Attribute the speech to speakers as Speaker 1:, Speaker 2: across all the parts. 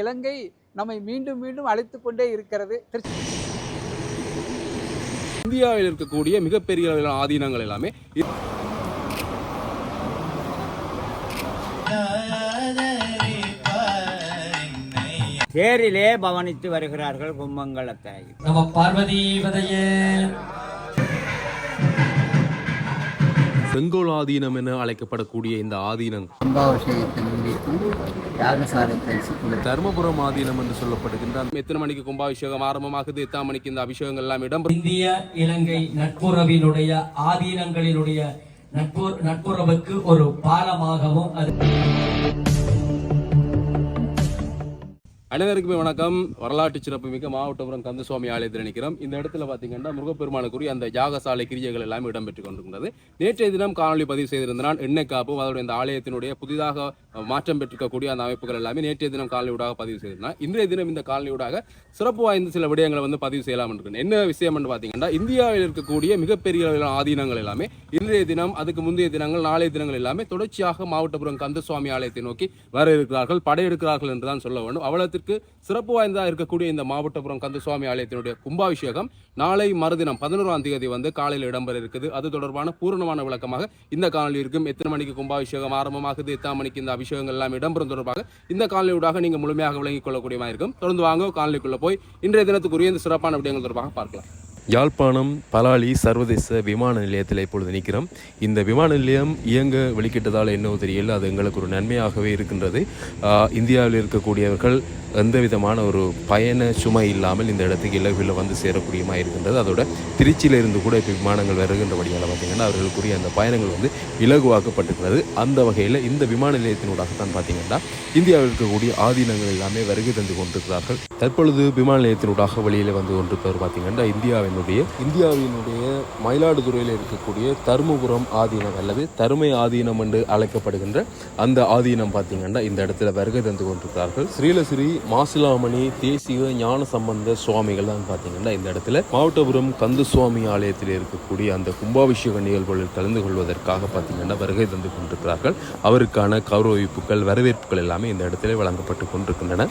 Speaker 1: இலங்கை நம்மை மீண்டும் மீண்டும் அழைத்து கொண்டே இருக்கிறது.
Speaker 2: இந்தியாவில் இருக்கக்கூடிய மிகப்பெரிய அளவிலான ஆதீனங்கள் எல்லாமே
Speaker 3: தேரிலே பவனித்து வருகிறார்கள் கும்பங்கலத்தை.
Speaker 4: நம பார்வதி
Speaker 2: செங்கோல் ஆதீனம் என அழைக்கப்படக்கூடிய இந்த ஆதீனம். தர்மபுரம் ஆதீனம் என்று சொல்லப்படுகின்ற எத்தனை மணிக்கு கும்பாபிஷேகம் ஆரம்பமாகுது எத்தனை மணிக்கு இந்த அபிஷேகங்கள் எல்லாம் இடம்
Speaker 4: இந்திய இலங்கை நட்புறவினுடைய ஆதீனங்களினுடைய நட்பு நட்புறவுக்கு ஒரு பாலமாகவும் அது
Speaker 2: அனைவருக்குமே வணக்கம். வரலாற்று சிறப்புமிக்க மாவட்டபுரம் கந்தசுவாமி ஆலயத்தில் நினைக்கிறோம். இந்த இடத்துல பார்த்தீங்கன்னா முருகப்பெருமானுக்குரிய அந்த யாகசாலை கிரியைகள் எல்லாம் இடம்பெற்றுக் கொண்டிருந்தது நேற்றைய தினம் காணொலி பதிவு செய்திருந்தனால் எண்ணெய் காப்பும் அதோடைய இந்த ஆலயத்தினுடைய புதிதாக மாற்றம் பெற்றிருக்கக்கூடிய அந்த அமைப்புகள் எல்லாமே நேற்றைய தினம் காணொலியூடாக பதிவு செய்திருந்தேன். இன்றைய தினம் இந்த காணொலியூடாக சிறப்பு வாய்ந்த சில விடயங்களை வந்து பதிவு செய்யலாம் இருக்கிறேன் என்ன விஷயம் என்று பார்த்தீங்கன்னா இந்தியாவில் இருக்கக்கூடிய மிகப்பெரிய அளவிலான ஆதீனங்கள் எல்லாமே இன்றைய தினம் அதுக்கு முந்தைய தினங்கள் நாளைய தினங்கள் எல்லாமே தொடர்ச்சியாக மாவட்டபுரம் கந்தசுவாமி ஆலயத்தை நோக்கி வர இருக்கிறார்கள் படையெடுக்கிறார்கள் என்று தான் சொல்ல வேண்டும். அவ்வளத்திற்கு சிறப்பு வாய்ந்ததாக இருக்கக்கூடிய இந்த மாவட்டபுரம் கந்தசுவாமி ஆலயத்தினுடைய கும்பாபிஷேகம் நாளை மறுதினம் பதினோராம் தேதி வந்து காலையில் இடம்பெற இருக்குது. அது தொடர்பான பூரணமான விளக்கமாக இந்த காணொலி இருக்கும். எத்தனை மணிக்கு கும்பாபிஷேகம் ஆரம்பமாகுது எத்தனை மணிக்கு இந்த அபிஷேகங்கள் எல்லாம் இடம்பெறும் தொடர்பாக இந்த காணொலியூடாக நீங்கள் முழுமையாக விளங்கிக் கொள்ளக்கூடியமாக இருக்கும். தொடர்ந்து வாங்க காலனிக்குள்ளே போய் இன்றைய தினத்துக்குரிய இந்த சிறப்பான விடயங்கள் தொடர்பாக பார்க்கலாம். யாழ்ப்பாணம் பலாலி சர்வதேச விமான நிலையத்தில் இப்பொழுது நிற்கிறோம். இந்த விமான நிலையம் இயங்க வெளிக்கிட்டதால் என்னவோ தெரியல அது எங்களுக்கு ஒரு நன்மையாகவே இருக்கின்றது. இந்தியாவில் இருக்கக்கூடியவர்கள் எந்த விதமான ஒரு பயண சுமை இல்லாமல் இந்த இடத்துக்கு இலகுவில் வந்து சேரக்கூடியமாக இருக்கின்றது. அதோட திருச்சியில் இருந்து கூட இப்போ விமானங்கள் வருகின்றபடியால் பார்த்தீங்கன்னா அவர்களுக்குரிய அந்த பயணங்கள் வந்து இலகுவாக்கப்பட்டிருக்கிறது. அந்த வகையில் இந்த விமான நிலையத்தினூடாகத்தான் பார்த்தீங்கன்னா இந்தியாவில் இருக்கக்கூடிய ஆதீனங்கள் எல்லாமே வருகை தந்து கொண்டிருக்கிறார்கள். தற்பொழுது விமான நிலையத்தினூடாக வெளியில் வந்து கொண்டிருப்பவர் பார்த்தீங்கன்னா இந்தியாவினுடைய இந்தியாவினுடைய மயிலாடுதுறையில் இருக்கக்கூடிய தருமபுரம் ஆதீனம் அல்லது தருமை ஆதீனம் என்று அழைக்கப்படுகின்ற அந்த ஆதீனம் பார்த்தீங்கன்னா இந்த இடத்துல வருகை தந்து கொண்டிருக்கிறார்கள். ஸ்ரீலஸ்ரீ மாசிலாமணி தேசிய ஞான சம்பந்த சுவாமிகள் தான் பார்த்தீங்கன்னா இந்த இடத்துல. மாவட்டபுரம் கந்து சுவாமி ஆலயத்தில் இருக்கக்கூடிய அந்த கும்பாபிஷேக நிகழ்வுகளில் கலந்து கொள்வதற்காக பார்த்தீங்கன்னா வருகை தந்து கொண்டிருக்கிறார்கள். அவருக்கான கௌரவிப்புகள் வரவேற்புகள் எல்லாமே இந்த இடத்துல வழங்கப்பட்டு கொண்டிருக்கின்றன.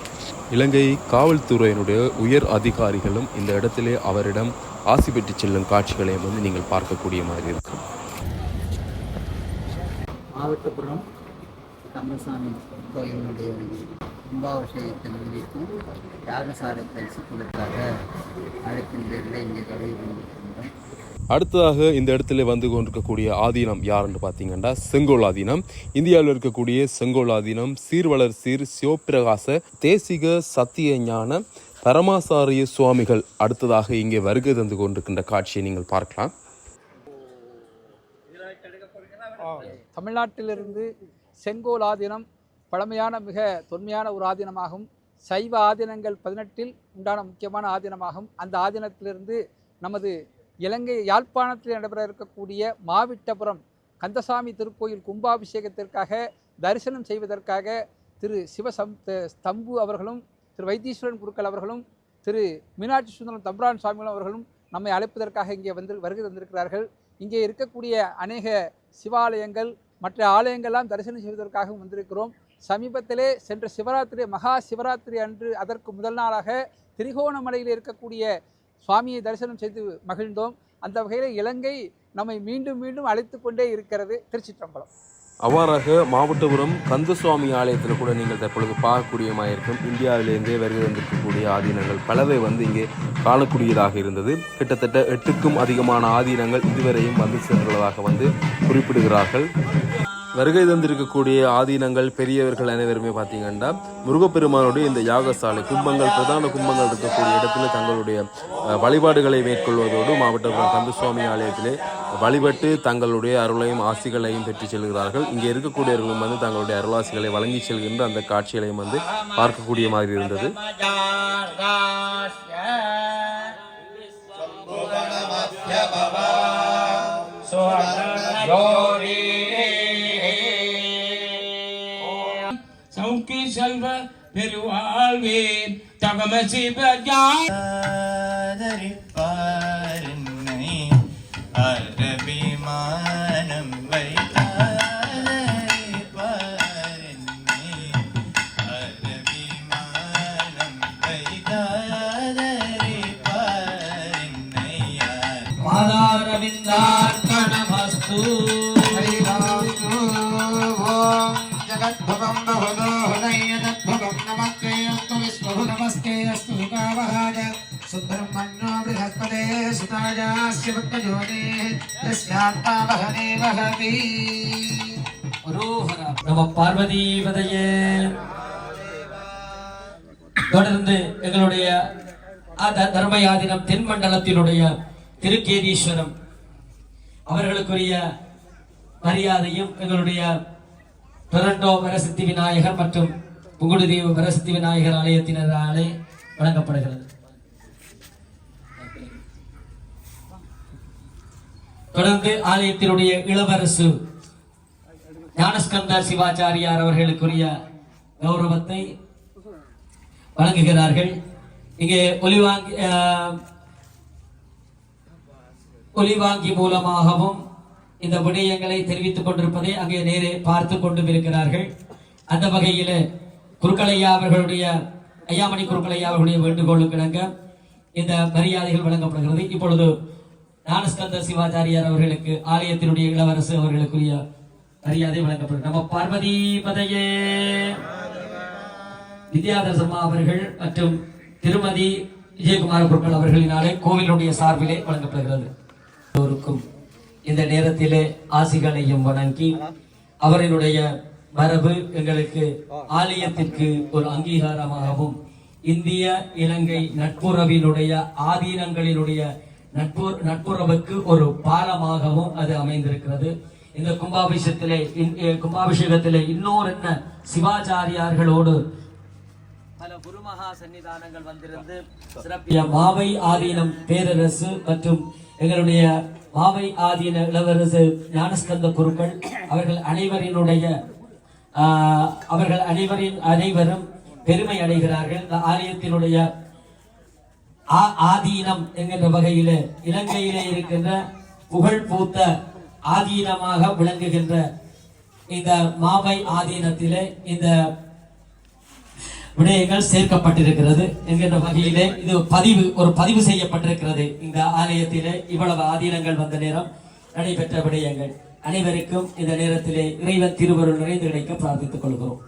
Speaker 2: இலங்கை காவல்துறையினுடைய உயர் அதிகாரிகளும் இந்த இடத்திலே அவரிடம் ஆசி பெற்று செல்லும் காட்சிகளையும் வந்து நீங்கள் பார்க்கக்கூடிய மாதிரி இருக்கும்
Speaker 5: மாவட்டபுரம் கந்தசாமி கோயிலினுடைய கும்பாபிஷேகத்தை முன்னிட்டு யாகசாலை பரிசு கொடுத்தாக அழைப்பின் பேரில் இங்கே தொடங்கி கொண்டிருக்கின்றோம்.
Speaker 2: அடுத்ததாக இந்த இடத்துல வந்து கொண்டிருக்கக்கூடிய ஆதீனம் யாருன்னு பார்த்தீங்கன்னா செங்கோல் ஆதீனம். இந்தியாவில் இருக்கக்கூடிய செங்கோல் ஆதீனம் சீர்வளர் சீர் சிவபிரகாச தேசிக சத்திய ஞான பரமாசாரிய சுவாமிகள் அடுத்ததாக இங்கே வருகை தந்து கொண்டிருக்கின்ற காட்சியை நீங்கள் பார்க்கலாம்.
Speaker 1: தமிழ்நாட்டிலிருந்து செங்கோல் ஆதீனம் பழமையான மிக தொன்மையான ஒரு ஆதீனமாகும். சைவ ஆதீனங்கள் பதினெட்டில் உண்டான முக்கியமான ஆதீனமாகும். அந்த ஆதீனத்திலிருந்து நமது இலங்கை யாழ்ப்பாணத்தில் நடைபெற இருக்கக்கூடிய மாவிட்டபுரம் கந்தசாமி திருக்கோயில் கும்பாபிஷேகத்திற்காக தரிசனம் செய்வதற்காக திரு சிவசம் ஸ்தம்பு அவர்களும் திரு வைத்தீஸ்வரன் குருக்கள் அவர்களும் திரு மீனாட்சி சுந்தரம் தம்பரான் சுவாமிகளும் அவர்களும் நம்மை அழைப்பதற்காக இங்கே வந்து வருகை தந்திருக்கிறார்கள். இங்கே இருக்கக்கூடிய அநேக சிவாலயங்கள் மற்ற ஆலயங்கள்லாம் தரிசனம் செய்வதற்காகவும் வந்திருக்கிறோம். சமீபத்திலே சென்ற சிவராத்திரி மகா சிவராத்திரி அன்று அதற்கு முதல் நாளாக திரிகோணமலையில் இருக்கக்கூடிய சுவாமியை தரிசனம் செய்து மகிழ்ந்தோம். அந்த வகையில் இலங்கை நம்மை மீண்டும் மீண்டும் அழைத்து கொண்டே இருக்கிறது திருச்சிற்றம்பலம்.
Speaker 2: அவ்வாறாக மாவட்டபுரம் கந்தசுவாமி ஆலயத்தில் கூட நீங்கள் தற்பொழுது பார்க்கக்கூடியமாக இருக்கும் இந்தியாவிலேருந்தே வருகை வந்திருக்கக்கூடிய ஆதீனங்கள் பலவை வந்து இங்கே காணக்கூடியதாக இருந்தது. கிட்டத்தட்ட எட்டுக்கும் அதிகமான ஆதீனங்கள் இதுவரையும் வந்து சென்றுள்ளதாக வந்து குறிப்பிடுகிறார்கள். வருகை தந்திருக்கக்கூடிய ஆதீனங்கள் பெரியவர்கள் அனைவருமே பார்த்தீங்கன்னா முருகப்பெருமானுடைய இந்த யாகசாலை கும்பங்கள் பிரதான கும்பங்கள் இருக்கக்கூடிய இடத்துல தங்களுடைய வழிபாடுகளை மேற்கொள்வதோடு மாவட்டபுரம் கந்தசுவாமி ஆலயத்திலே வழிபட்டு தங்களுடைய அருளையும் ஆசிகளையும் பெற்று செல்கிறார்கள். இங்கே இருக்கக்கூடியவர்களும் வந்து தங்களுடைய அருளாசிகளை வழங்கி செல்கின்ற அந்த காட்சிகளையும் வந்து பார்க்கக்கூடிய மாதிரி இருந்தது.
Speaker 6: சௌக்கி வாழ்வே தவம
Speaker 7: சிவயாதரிப்பாரன்னை அரபிமானம்
Speaker 8: Ooh. बृहस्पते सुतायास्य भक्तयोनेः यस्यात्मावहने वहति
Speaker 4: நம பார்வதி பதையே தொடர்ந்து எங்களுடைய அத- தர்மயாதினம் தென்மண்டலத்தினுடைய திருக்கேதீஸ்வரம் அவர்களுக்குரிய மரியாதையும் எங்களுடைய டொரண்டோ வரசித்தி விநாயகர் மற்றும் புங்குடுதீவு வரசித்தி விநாயகர் ஆலயத்தினராலே வழங்கப்படுகிறது தொடர்ந்து ஆலயத்தினுடைய இளவரசு ஞானஸ்கந்த சிவாச்சாரியார் அவர்களுக்குரிய கௌரவத்தை வழங்குகிறார்கள். இங்கே ஒலிவாங்கி ஒலிவாங்கி மூலமாகவும் இந்த விடயங்களை தெரிவித்துக் கொண்டிருப்பதை அங்கே நேரே பார்த்து கொண்டும் இருக்கிறார்கள் அந்த வகையில குருக்கலையா அவர்களுடைய ஐயாமணி குருக்கலையா அவர்களுடைய வேண்டுகோளுக்கு இந்த மரியாதைகள் வழங்கப்படுகிறது. இப்பொழுது ஞானஸ்கந்த சிவாச்சாரியார் அவர்களுக்கு ஆலயத்தினுடைய இளவரசு அவர்களுக்குரிய மரியாதை வழங்கப்படும். நம்ம பார்வதி பதையே வித்யாதர்சம்மா அவர்கள் மற்றும் திருமதி விஜயகுமார பொருட்கள் அவர்களினாலே கோவிலுடைய சார்பிலே வழங்கப்படுகிறது. எல்லோருக்கும் இந்த நேரத்திலே ஆசிகளையும் வணங்கி அவர்களுடைய மரபு எங்களுக்கு ஆலயத்திற்கு ஒரு அங்கீகாரமாகவும் இந்திய இலங்கை நட்புறவினுடைய ஆதீனங்களினுடைய நட்பு நட்புறவுக்கு ஒரு பாலமாகவும் அது அமைந்திருக்கிறது. இந்த கும்பாபிஷேகத்திலே இன்- கும்பாபிஷேகத்திலே இன்னொரு என்ன சிவாச்சாரியார்களோடு பல குருமகா சன்னிதானங்கள் வந்திருந்து சிறப்பிய மாவை ஆதீனம் பேரரசு மற்றும் எங்களுடைய மாவை ஆதீன இளவரசு ஞானஸ்கந்த குருக்கள் அவர்கள் அனைவரினுடைய அவர்கள் அனைவரின் அனைவரும் பெருமை அடைகிறார்கள். இந்த ஆலயத்தினுடைய ஆதீனம் என்கின்ற வகையில இலங்கையிலே இருக்கின்ற புகழ் பூத்த ஆதீனமாக விளங்குகின்ற இந்த மாவை ஆதீனத்திலே இந்த விடயங்கள் சேர்க்கப்பட்டிருக்கிறது என்கின்ற வகையிலே இது பதிவு ஒரு பதிவு செய்யப்பட்டிருக்கிறது. இந்த ஆலயத்திலே இவ்வளவு ஆதீனங்கள் வந்த நேரம் நடைபெற்ற விடயங்கள். அனைவருக்கும் இந்த நேரத்திலே இறைவன் திருவருள் நிறைந்து கிடைக்க பிரார்த்தித்துக் கொள்கிறோம்.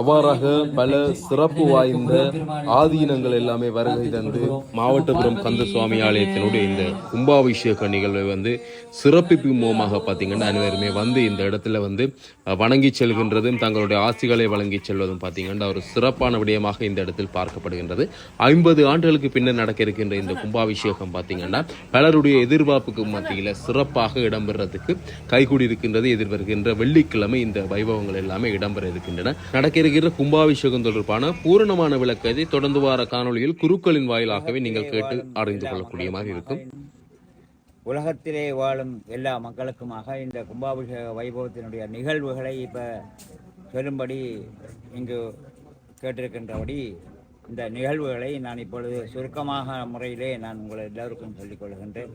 Speaker 2: அவ்வாறாக பல சிறப்பு வாய்ந்த ஆதீனங்கள் எல்லாமே வருகை தந்து மாவட்டபுரம் கந்தசுவாமி ஆலயத்தினுடைய இந்த கும்பாபிஷேக நிகழ்வை வந்து சிறப்பிப்பு மூலமாக பார்த்தீங்கன்னா அனைவருமே வந்து இந்த இடத்துல வந்து வணங்கி செல்கின்றதும் தங்களுடைய ஆசிகளை வழங்கி செல்வதும் பார்த்தீங்கன்னா ஒரு சிறப்பான விடயமாக இந்த இடத்தில் பார்க்கப்படுகின்றது. ஐம்பது ஆண்டுகளுக்கு பின்னர் நடக்க இருக்கின்ற இந்த கும்பாபிஷேகம் பார்த்தீங்கன்னா பலருடைய எதிர்பார்ப்புக்கு மத்தியில் சிறப்பாக இடம்பெறதுக்கு கைகூடி இருக்கின்றது எதிர்வருகின்ற வெள்ளிக்கிழமை இந்த வைபவங்கள் எல்லாமே இடம்பெற இருக்கின்றன. நடக்க இருக்கிற கும்பாபிஷேகம் தொடர்பான பூரணமான விளக்கத்தை தொடர்ந்து வார காணொளியில் குருக்களின் வாயிலாகவே நீங்கள் கேட்டு அறிந்து கொள்ளக்கூடிய மாதிரி இருக்கும்.
Speaker 3: உலகத்திலே வாழும் எல்லா மக்களுக்குமாக இந்த கும்பாபிஷேக வைபவத்தினுடைய நிகழ்வுகளை இப்போ சொல்லும்படி இங்கு கேட்டிருக்கின்றபடி இந்த நிகழ்வுகளை நான் இப்பொழுது சுருக்கமாக முறையிலே நான் உங்களை எல்லோருக்கும் சொல்லிக் கொள்கின்றேன்.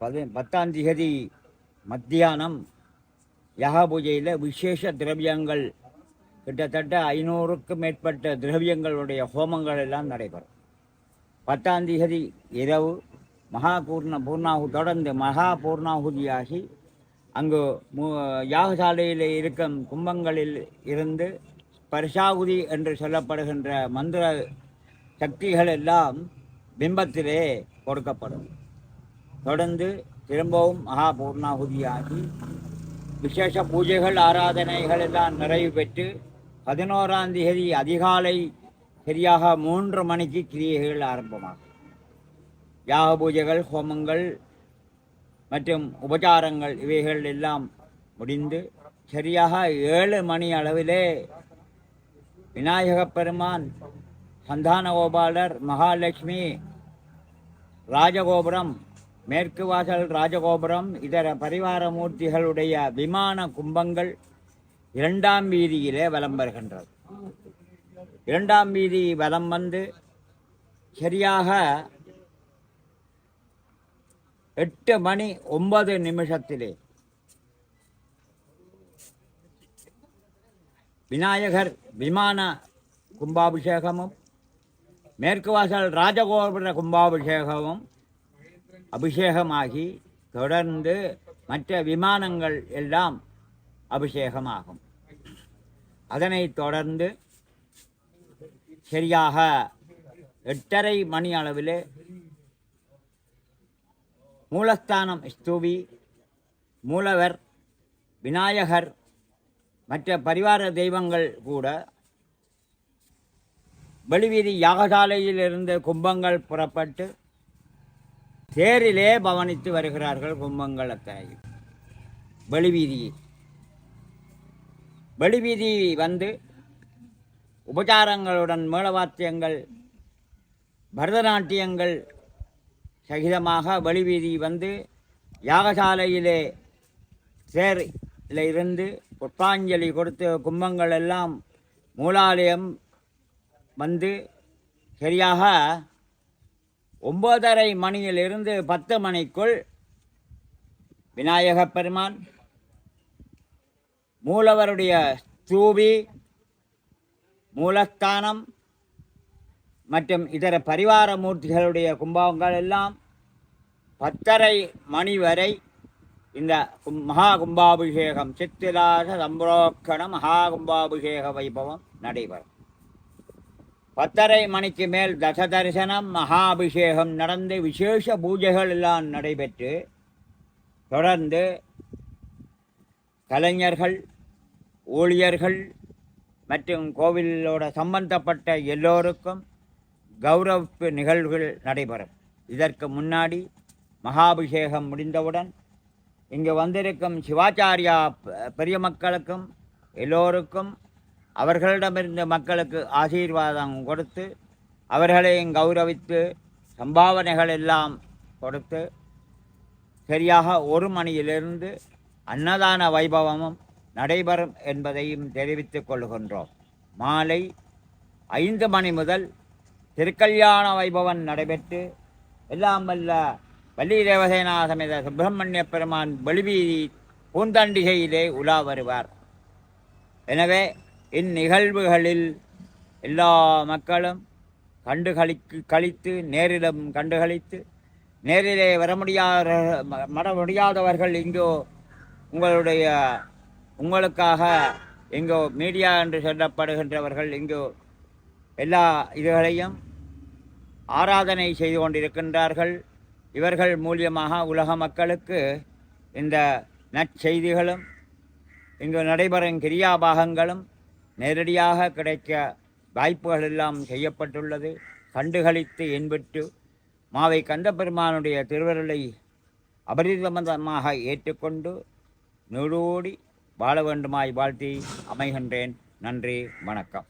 Speaker 3: பதி பத்தாம் திகதி மத்தியானம் யாக பூஜையில் விசேஷ திரவியங்கள். கிட்டத்தட்ட ஐநூறுக்கும் மேற்பட்ட திரவியங்களுடைய ஹோமங்கள் எல்லாம் நடைபெறும். பத்தாம் திகதி இரவு மகா பூர்ண பூர்ணாகு தொடர்ந்து மகா பூர்ணாகுதியாகி அங்கு மு யாகசாலையில் இருக்கும் கும்பங்களில் இருந்து பரிசாகுதி என்று சொல்லப்படுகின்ற மந்திர சக்திகள் எல்லாம் பிம்பத்திலே கொடுக்கப்படும். தொடர்ந்து திரும்பவும் மகா பூர்ணாகுதியாகி விசேஷ பூஜைகள் ஆராதனைகள் எல்லாம் நிறைவு பெற்று பதினோராம் தேதி அதிகாலை சரியாக மூன்று மணிக்கு கிரியைகள் ஆரம்பமாகும். யாக பூஜைகள் ஹோமங்கள் மற்றும் உபச்சாரங்கள் இவைகள் எல்லாம் முடிந்து சரியாக ஏழு மணி அளவிலே விநாயக பெருமான் சந்தான கோபாலர் மகாலட்சுமி ராஜகோபுரம் மேற்கு வாசல் ராஜகோபுரம் இதர பரிவார மூர்த்திகளுடைய விமான கும்பங்கள் இரண்டாம் வீதியிலே வலம் வருகின்றது. இரண்டாம் வீதி வலம் வந்து சரியாக எட்டு மணி ஒன்பது நிமிஷத்திலே விநாயகர் விமான கும்பாபிஷேகமும் மேற்கு வாசல் ராஜகோபுர கும்பாபிஷேகமும் அபிஷேகமாகி தொடர்ந்து மற்ற விமானங்கள் எல்லாம் அபிஷேகமாகும். அதனைத் தொடர்ந்து சரியாக எட்டரை மணி அளவில் மூலஸ்தானம் ஸ்தூவி மூலவர் விநாயகர் மற்ற பரிவார தெய்வங்கள் கூட வெளிவீதி யாகசாலையில் இருந்து கும்பங்கள் புறப்பட்டு தேரிலே பவனித்து வருகிறார்கள் கும்பங்களத்தை வெளிவீதியை வெளிவீதி வந்து உபச்சாரங்களுடன் மேளவாத்தியங்கள் பரதநாட்டியங்கள் சகிதமாக வெளிவீதி வந்து யாகசாலையிலே தேரில் இருந்து புஷ்பாஞ்சலி கொடுத்து கும்பங்கள் எல்லாம் மூலாலயம் வந்து சரியாக ஒம்பதரை மணியிலிருந்து பத்து மணிக்குள் விநாயகப் பெருமான் மூலவருடைய ஸ்தூபி மூலஸ்தானம் மற்றும் இதர பரிவார மூர்த்திகளுடைய கும்பங்கள் எல்லாம் பத்தரை மணி வரை இந்த கும்- மகா கும்பாபிஷேகம் சித்திராச சம்பரோக்கண மகா கும்பாபிஷேக வைபவம் நடைபெறும். பத்தரை மணிக்கு மேல் தச தரிசனம் மகாபிஷேகம் நடந்து விசேஷ பூஜைகள் எல்லாம் நடைபெற்று தொடர்ந்து கலைஞர்கள் ஊழியர்கள் மற்றும் கோவிலோட சம்பந்தப்பட்ட எல்லோருக்கும் கௌரவிப்பு நிகழ்வுகள் நடைபெறும். இதற்கு முன்னாடி மகாபிஷேகம் முடிந்தவுடன் இங்கு வந்திருக்கும் சிவாச்சாரியா பெரிய மக்களுக்கும் எல்லோருக்கும் அவர்களிடமிருந்து மக்களுக்கு ஆசீர்வாதம் கொடுத்து அவர்களையும் கௌரவித்து சம்பாவனைகள் எல்லாம் கொடுத்து சரியாக ஒரு மணியிலிருந்து அன்னதான வைபவமும் நடைபெறும் என்பதையும் தெரிவித்துக் கொள்கின்றோம். மாலை ஐந்து மணி முதல் திருக்கல்யாண வைபவம் நடைபெற்று எல்லாம் வல்ல வள்ளி தேவசேனாசமேத சுப்பிரமணிய பெருமான் வெளிவீதி பூந்தண்டிகையிலே உலா வருவார். எனவே இந்நிகழ்வுகளில் எல்லா மக்களும் கண்டு களிக்கு கழித்து நேரிடம் கண்டு கழித்து நேரிலே வர முடியாத வர முடியாதவர்கள் இங்கோ உங்களுடைய உங்களுக்காக இங்கோ மீடியா என்று சொல்லப்படுகின்றவர்கள் இங்கோ எல்லா இதுகளையும் ஆராதனை செய்து கொண்டிருக்கின்றார்கள். இவர்கள் மூலியமாக உலக மக்களுக்கு இந்த நற்செய்திகளும் இங்கு நடைபெறும் கிரியாபாகங்களும் நேரடியாக கிடைக்க வாய்ப்புகள் எல்லாம் செய்யப்பட்டுள்ளது. கண்டுகளித்து என்பிட்டு மாவை கந்தபெருமானுடைய திருவருளை அபரிதமதமாக ஏற்றுக்கொண்டு நூடோடி வாழ வேண்டுமாய் வாழ்த்தி அமைகின்றேன். நன்றி வணக்கம்.